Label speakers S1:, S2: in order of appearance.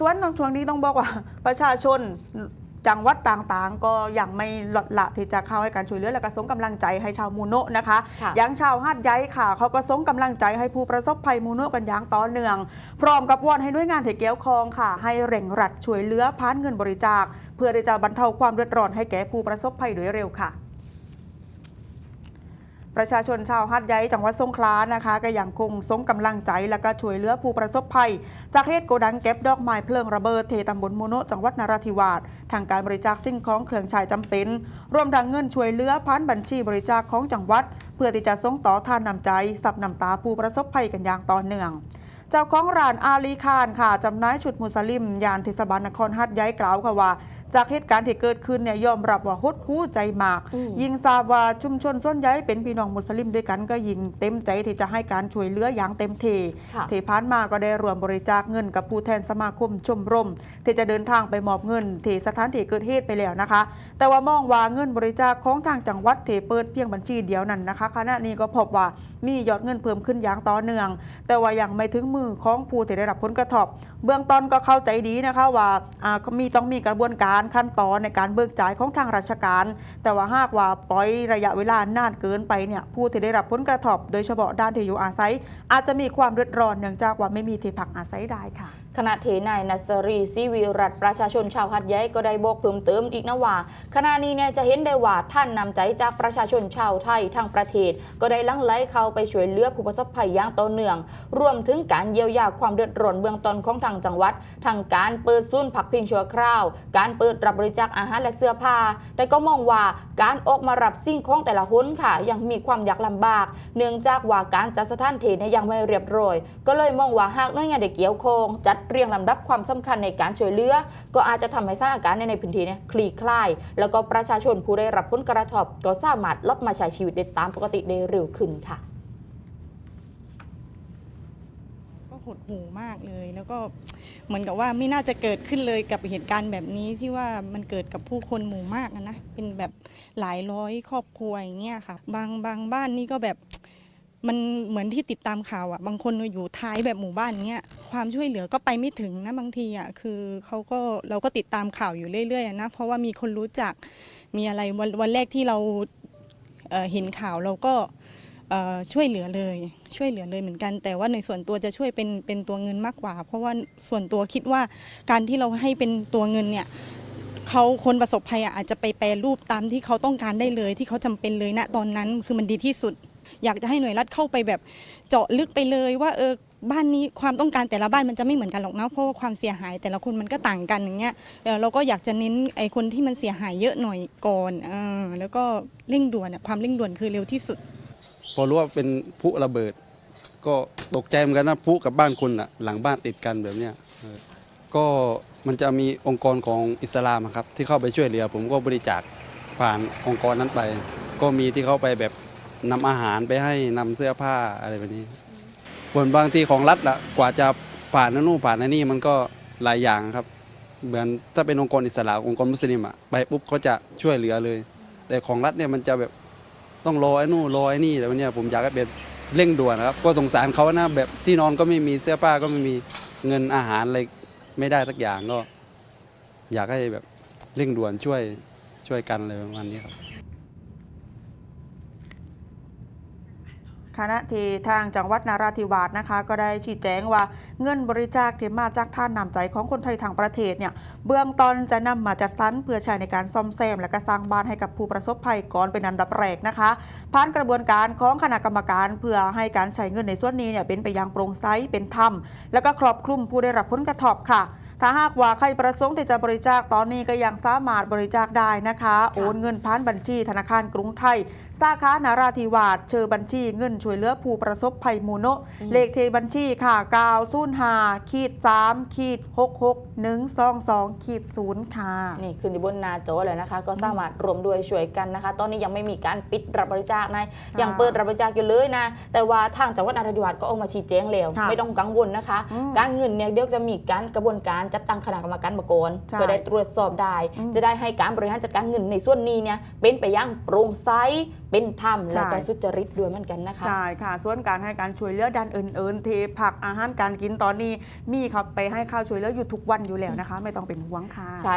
S1: ส่วนช่วงนี้ต้องบอกว่าประชาชนจังหวัดต่างๆ ก็ยังไม่ลดละที่จะเข้าให้การช่วยเหลือและก็ส่งกำลังใจให้ชาวมูโนะนะคะ
S2: ค่ะ
S1: อย่างชาวหาดใหญ่ค่ะ เขาก็ส่งกำลังใจให้ผู้ประสบภัยมูโนะกันอย่างต่อเนื่อง พร้อมกับวอนให้หน่วยงานที่เกี่ยวข้องค่ะ ให้เร่งรัดช่วยเหลือพานเงินบริจาค เพื่อที่จะบรรเทาความเดือดร้อนให้แก่ผู้ประสบภัยโดยเร็วค่ะ ประชาชนชาวฮัดใหญ่จังหวัดสงขลานะคะก็ยังคงส่งกำลังใจและก็ช่วยเหลือผู้ประสบภัย จากเหตุโกดังเก็บดอกไม้เพลิงระเบิดเทตำบลมูโนจังหวัดนราธิวาสทางการบริจาคสิ่งของเครื่องใช้จำเป็น รวมทั้งเงินช่วยเหลือพันบัญชีบริจาคของจังหวัด เพื่อที่จะส่งต่อทานนำใจสับนำตาผู้ประสบภัยกันอย่างต่อเนื่องเจ้าของร้านอาลีคานค่ะจำหน่ายชุดมุสลิมยานเทศบาลนครฮัดใหญ่กล่าวค่ะว่า จากเหตุการณ์ที่เกิดขึ้นเนี่ยยอมรับว่าหดหู่ใจมาก
S2: อืม
S1: ยิ่งทราบว่าชุมชนส่วนใหญ่เป็นพี่น้องมุสลิมด้วยกันก็ยิ่งเต็มใจที่จะให้การช่วยเหลืออย่างเต็มที่
S2: ค่ะ
S1: ที่ผ่านมาก็ได้รวมบริจาคเงินกับผู้แทนสมาคมชมรม ที่จะเดินทางไปมอบเงินที่สถานที่เกิดเหตุไปแล้วนะคะ แต่ว่ามองว่าเงินบริจาคของทางจังหวัดที่เปิดเพียงบัญชีเดียวนั้นนะคะขณะนี้ก็พบว่ามียอดเงินเพิ่มขึ้นอย่างต่อเนื่อง แต่ว่ายังไม่ถึงมือของผู้ที่ได้รับผลกระทบ เบื้องต้นก็เข้าใจดีนะคะว่าอ่าก็มีต้องมีกระบวนการขั้นตอนในการเบิกจ่ายของทางราชการ แต่ว่าหากว่าปล่อยระยะเวลานานเกินไปเนี่ยผู้ที่ได้รับผลกระทบโดยเฉพาะด้านที่อยู่อาศัย อาจจะมีความเดือดร้อนเนื่องจากว่าไม่มีที่พักอาศัยได้ค่ะ
S2: ขณะที่นายนัสรีซีวิรัตประชาชนชาวหัดใหญ่ก็ได้บอกเพิ่มเติมอีกนะว่าขณะนี้เนี่ยจะเห็นได้ว่าท่านนำใจจากประชาชนชาวไทยทั้งประเทศ ก็ได้ลังไหลเข้าไปช่วยเหลือผู้ประสบภัยอย่างต่อเนื่อง รวมถึงการเยียวยาความเดือดร้อนเบื้องต้นของทางจังหวัดทางการเปิดศูนย์พักพิงชั่วคราว การเปิดรับบริจาคอาหารและเสื้อผ้า แต่ก็มองว่าการออกมารับสิ่งของแต่ละหนค่ะยังมีความยากลำบาก เนื่องจากว่าการจัดสถานที่เนี่ยยังไม่เรียบร้อย ก็เลยมองว่าหากหน่วยงานได้เกี่ยวข้องจัดเรียงลำดับความสำคัญในการช่วยเหลือ ก็อาจจะทำให้สถานการณ์ในพื้นที่เนี่ยคลี่คลาย แล้วก็ประชาชนผู้ได้รับผลกระทบก็สามารถลบมาใช้ชีวิตได้ตามปกติได้เร็วขึ้นค่ะ
S3: ก็หดหูมากเลย แล้วก็เหมือนกับว่าไม่น่าจะเกิดขึ้นเลยกับเหตุการณ์แบบนี้ที่ว่ามันเกิดกับผู้คนหมู่มากนะเป็นแบบหลายร้อยครอบครัวอย่างเงี้ยค่ะ บางบางบ้านนี่ก็แบบ มันเหมือนที่ติดตามข่าวอะ่ะบางคนอยู่ท้ายแบบหมู่บ้านเงี้ยความช่วยเหลือก็ไปไม่ถึงนะบางทีอะ่ะคือเขาก็เราก็ติดตามข่าวอยู่เรื่อยๆนะเพราะว่ามีคนรู้จักมีอะไรวันวันแรกที่เราเเห็นข่าวเราก็ช่วยเหลือเลยช่วยเหลือเลยเหมือนกัน แต่ว่าในส่วนตัวจะช่วยเป็นเป็นตัวเงินมากกว่า เพราะว่าส่วนตัวคิดว่าการที่เราให้เป็นตัวเงินเนี่ยเขาคนประสบภัยอาจจะไปแปรรูปตามที่เขาต้องการได้เลย ที่เขาจำเป็นเลยณตอนนั้นคือมันดีที่สุด อยากจะให้หน่วยรัฐเข้าไปแบบเจาะลึกไปเลยว่าเออบ้านนี้ความต้องการแต่ละบ้านมันจะไม่เหมือนกันหรอกนะเพราะว่าความเสียหายแต่ละคนมันก็ต่างกันอย่างเงี้ยเอ่อเราก็อยากจะเน้นไอ้คนที่มันเสียหายเยอะหน่อยก่อนเออแล้วก็เร่งด่วนอะความเร่งด่วนคือเร็วที่สุด
S4: พอรู้ว่าเป็นพลุระเบิด ก็ตกใจเหมือนกันนะพลุกับบ้านคุณอะหลังบ้านติดกันแบบเนี้ยเออก็มันจะมีองค์กรของอิสลามอะครับที่เข้าไปช่วยเหลือ ผมก็บริจาคผ่านองค์กรนั้นไป ก็มีที่เข้าไปแบบ นำอาหารไปให้นำเสื้อผ้าอะไรแบบนี้ส่วนบางทีของรัฐละกว่าจะผ่านนั่นนู่นผ่านนั่นนี่มันก็หลายอย่างครับ เหมือนถ้าเป็นองค์กรอิสลามองค์กรมุสลิมอะไปปุ๊บเขาจะช่วยเหลือเลย แต่ของรัฐเนี่ยมันจะแบบต้องรอไอ้นู่นรอไอ้นี่แต่วันเนี้ยผมอยากให้เป็นเร่งด่วนนะครับ ก็สงสารเขานะแบบที่นอนก็ไม่มีเสื้อผ้าก็ไม่มีเงินอาหารอะไรไม่ได้สักอย่างก็ อยากให้แบบเร่งด่วนช่วยช่วยกันเลยประมาณนี้ครับ
S1: คณะทีทางจังหวัดนาราธิวาสนะคะ ก็ได้ชี้แจงว่าเงินบริจาคที่มาจากท่านนำใจของคนไทยทางประเทศเนี่ยเบื้องต้นจะนำมาจัดสรรเพื่อใช้ในการซ่อมแซม และก็สร้างบ้านให้กับผู้ประสบภัยก่อนเป็นอันดับแรกนะคะ ผ่านกระบวนการของคณะกรรมการเพื่อให้การใช้เงินในส่วนนี้เนี่ยเป็นไปอย่างโปร่งใสเป็นธรรม และก็ครอบคลุมผู้ได้รับผลกระทบค่ะ ถ้าหากว่าใครประสงค์ที่จะบริจาคตอนนี้ก็ยังสามารถบริจาคได้นะคะ โอนเงินผ่านบัญชีธนาคารกรุงไทย สาขานาราธิวาสเชิญบัญชีเงินช่วยเหลือผู้ประสบภัยมูโนะ
S2: อืม
S1: เลขที่บัญชีค่ะ905ขีด3ขีด66 122ขีด0ค่ะ
S2: นี่ขึ้นที่บนหน้าจอเลยนะคะ ก็สามารถรวมด้วยช่วยกันนะคะ ตอนนี้ยังไม่มีการปิดรับบริจาคนะยังเปิดรับบริจาคอยู่เลยนะแต่ว่าทางจังหวัดนราธิวาสก็ออกมาชี้แจงแล้ว
S1: ค่ะ
S2: ไม่ต้องกังวลนะคะ
S1: อืม
S2: การเงินเนี่ยเดี๋ยวจะมีการกระบวนการจัดตั้งคณะกรรมการมาก่อน
S1: ใช่
S2: เพื่อได้ตรวจสอบได้
S1: อืม
S2: จะได้ให้การบริหารจัดการเงินในส่วนนี้เนี่ยเป็นไปอย่างโปร่งใสเป็นธรรม
S1: ใช่
S2: แล้วก็สุจริตด้วยเหมือนกันนะคะ
S1: ใช่ค่ะ ส่วนการให้การช่วยเหลือดันเอิญๆเทผักอาหารการกินตอนนี้มีครับไปให้ข้าวช่วยเหลืออยู่ทุกวันอยู่แล้วนะคะ ไม่ต้องเป็นห่วงค่ะ
S2: ใช่